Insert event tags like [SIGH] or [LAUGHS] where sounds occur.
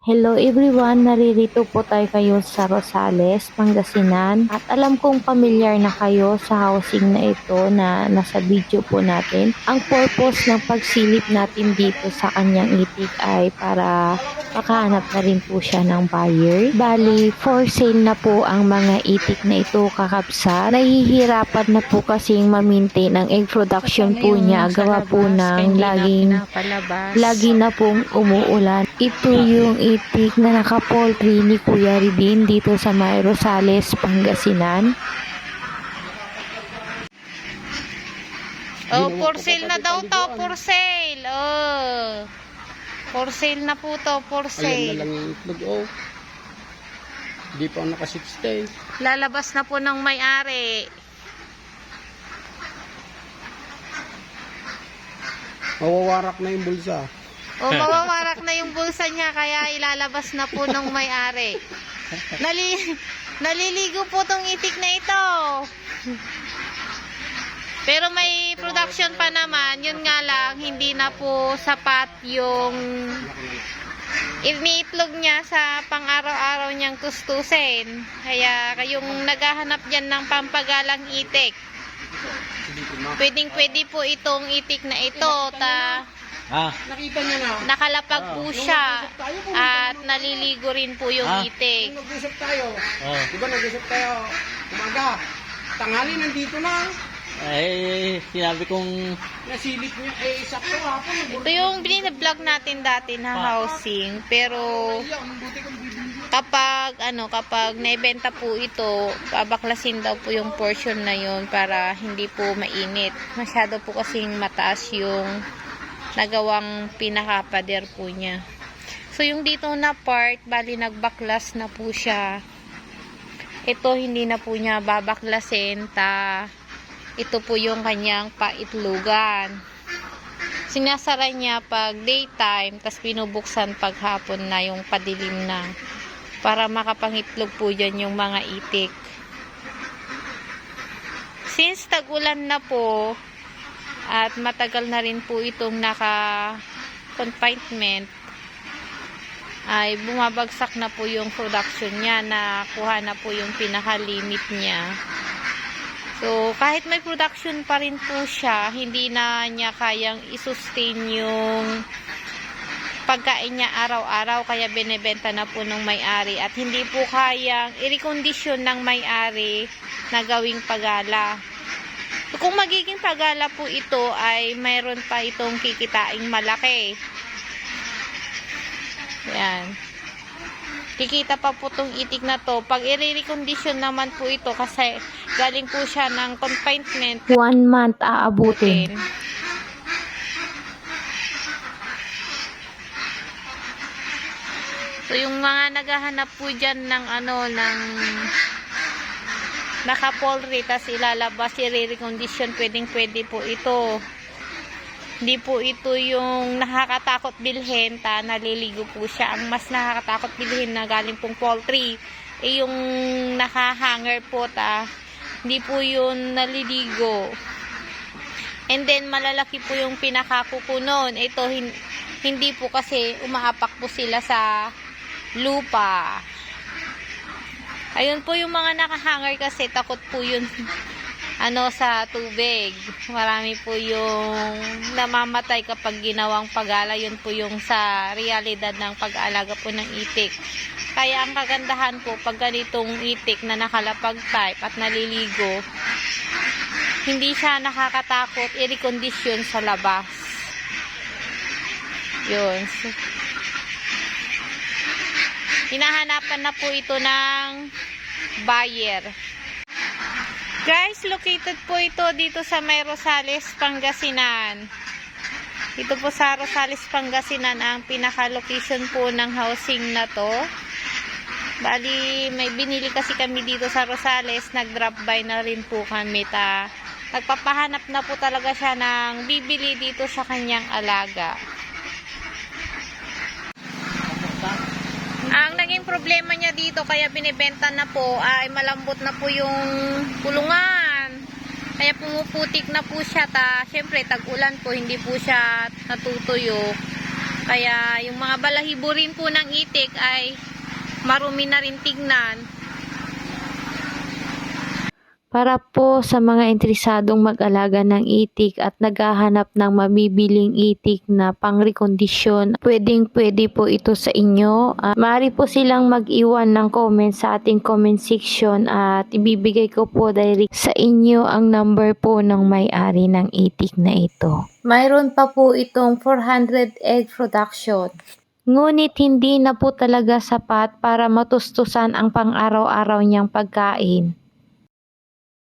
Hello everyone, naririto po tayo kayo sa Rosales, Pangasinan. At alam kong pamilyar na kayo sa housing na ito na nasa video po natin. Ang purpose ng pagsilip natin dito sa kanyang itik ay para makahanap na rin po siya ng buyer. Bali, for sale na po ang mga itik na ito kakapsa. Nahihirapan na po kasing ma-maintain ang egg production po niya. Gawa po ng laging Lagi na pong umuulan. Ito yung itik na naka-poultry ni Kuya Ridin dito sa May Rosales, Pangasinan. Oh, for sale na daw to, for sale. Oh. For sale na po to, for Ayan na sale. lang yung itlog, oh. Hindi pa ako naka-60. Lalabas na po ng may-ari. Mawawarak na yung bulsa. O mawawarak na yung bulsa niya kaya ilalabas na po ng may-ari. Nali naliligo po tong itik na ito. Pero may production pa naman, yun nga lang, hindi na po sapat yung iniitlog niya sa pang-araw-araw niyang tustusin. Kaya kayong naghahanap dyan ng pampagalang itik, pwedeng pwede po itong itik na ito. Ta, Ah, Nakita niya na. nakalapag po siya at naliligo rin po yung Ah. itik. Nag-usap tayo. oh. Di ba nag-usap tayo? Umaga. Tanghali nandito na. Eh, sinabi kong Nasilip niya. Eh, sakto hapon. Ito yung biniblog natin dati na housing pero Ayan, buti kong bibili. kapag ano kapag naibenta po ito babaklasin daw po yung portion na yun para hindi po mainit masyado po kasing mataas yung nagawang pinakapader po niya. So yung dito na part bali nagbaklas na po siya. Ito hindi na po niya babaklasin ta. Ito po yung kanyang paitlugan. Sinasara niya pag daytime tas binubuksan pag hapon na yung padilim na. Para makapangitlog po dyan yung mga itik. Since tag-ulan na po, at matagal na rin po itong naka-confinement, ay bumabagsak na po yung production niya, na kuha na po yung pinaka-limit niya. So, kahit may production pa rin po siya, hindi na niya kayang isustain yung pagkain niya araw-araw kaya binebenta na po ng may-ari at hindi po kayang i-recondition ng may-ari na gawing pagala. Kung magiging pagala po ito ay mayroon pa itong kikitaing malaki. Yan. Kikita pa po tong itik na to. Pag i-recondition naman po ito kasi galing po siya ng confinement One month aabutin. So, yung mga naghahanap po dyan ng ano, ng naka-poultry, tas ilalabas, i-recondition, pwedeng pwede po ito. Hindi po ito yung nakakatakot bilhin, ta, naliligo po siya. Ang mas nakakatakot bilhin na galing pong poultry, eh yung naka-hanger po, ta, hindi po yun naliligo. And then, malalaki po yung pinakakuko nun. Ito, hin- hindi po kasi umaapak po sila sa lupa. Ayun po yung mga nakahanger kasi takot po yun [LAUGHS] ano sa tubig. Marami po yung namamatay kapag ginawang pag-ala. Yun po yung sa realidad ng pag-aalaga po ng itik. Kaya ang kagandahan po pag ganitong itik na nakalapag type at naliligo, hindi siya nakakatakot i-recondition sa labas. Yun. Hinahanapan na po ito ng buyer. Guys, located po ito dito sa May Rosales, Pangasinan. Ito po sa Rosales, Pangasinan ang pinaka-location po ng housing na to. Bali, may binili kasi kami dito sa Rosales. Nag-drop by na rin po kami. Ta. Nagpapahanap na po talaga siya ng bibili dito sa kanyang alaga. Ang naging problema niya dito kaya binibenta na po ay malambot na po yung kulungan. Kaya pumuputik na po siya ta. Syempre tag-ulan po hindi po siya natutuyo. Kaya yung mga balahibo rin po ng itik ay marumi na rin tignan. Para po sa mga interesadong mag-alaga ng itik at naghahanap ng mabibiling itik na pang-rekondisyon, pwedeng pwede po ito sa inyo. Uh, maaari po silang mag-iwan ng comment sa ating comment section at ibibigay ko po direct sa inyo ang number po ng may-ari ng itik na ito. Mayroon pa po itong 400 egg production. Ngunit hindi na po talaga sapat para matustusan ang pang-araw-araw niyang pagkain.